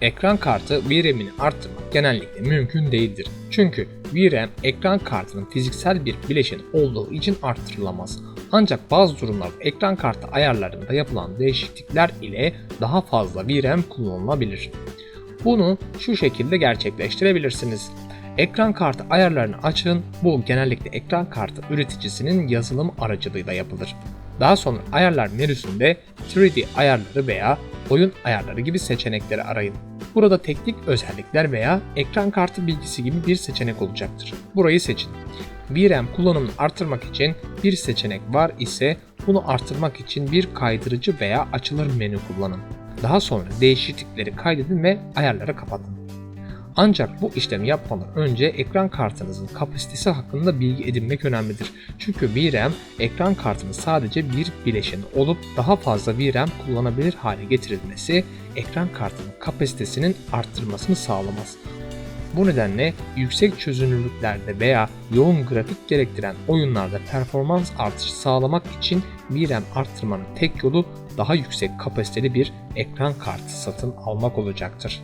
Ekran kartı VRAM'ini arttırmak genellikle mümkün değildir. Çünkü VRAM ekran kartının fiziksel bir bileşeni olduğu için arttırılamaz. Ancak bazı durumlarda ekran kartı ayarlarında yapılan değişiklikler ile daha fazla VRAM kullanılabilir. Bunu şu şekilde gerçekleştirebilirsiniz. Ekran kartı ayarlarını açın. Bu genellikle ekran kartı üreticisinin yazılım aracılığıyla yapılır. Daha sonra ayarlar menüsünde 3D ayarları veya oyun ayarları gibi seçenekleri arayın. Burada teknik özellikler veya ekran kartı bilgisi gibi bir seçenek olacaktır. Burayı seçin. VRAM kullanımını artırmak için bir seçenek var ise bunu artırmak için bir kaydırıcı veya açılır menü kullanın. Daha sonra değişiklikleri kaydedin ve ayarları kapatın. Ancak bu işlemi yapmadan önce ekran kartınızın kapasitesi hakkında bilgi edinmek önemlidir. Çünkü VRAM ekran kartının sadece bir bileşeni olup daha fazla VRAM kullanabilir hale getirilmesi ekran kartının kapasitesinin arttırmasını sağlamaz. Bu nedenle yüksek çözünürlüklerde veya yoğun grafik gerektiren oyunlarda performans artışı sağlamak için VRAM arttırmanın tek yolu daha yüksek kapasiteli bir ekran kartı satın almak olacaktır.